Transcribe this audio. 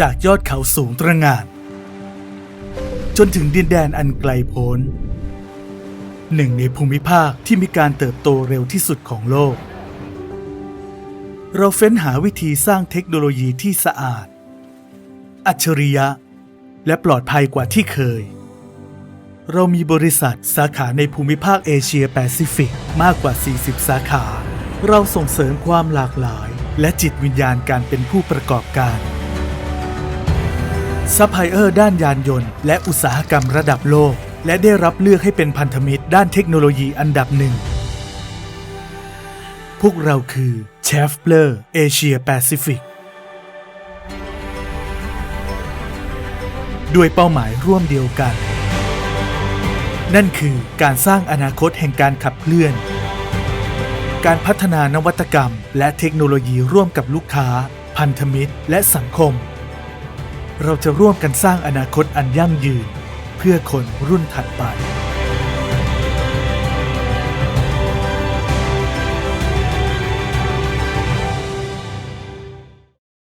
จากยอดเขาสูงตระหง่าน จนถึงดินแดนอันไกลโพ้น หนึ่งในภูมิภาคที่มีการเติบโตเร็วที่สุดของโลก เราเฟ้นหาวิธีสร้างเทคโนโลยีที่สะอาด อัจฉริยะ และปลอดภัยกว่าที่เคย เรามีบริษัทสาขาในภูมิภาคเอเชียแปซิฟิกมากกว่า 40 สาขา เราส่งเสริมความหลากหลาย และจิตวิญญาณการเป็นผู้ประกอบการ ซัพพลายเออร์ด้านยานยนต์ และอุตสาหกรรมระดับโลก และได้รับเลือกให้เป็นพันธมิตรด้านเทคโนโลยีอันดับหนึ่ง พวกเราคือเชฟเ l อร์เอเชียแปซิฟิกด้วยเป้าหมายร่วมเดียวกัน นั่นคือการสร้างอนาคตแห่งการขับเคลื่อน การพัฒนานวัตกรรม และเทคโนโลยีร่วมกับลูกค้า พันธมิตร และสังคม เราจะร่วมกันสร้างอนาคตอันยั่งยืน เพื่อคนรุ่นถัดไป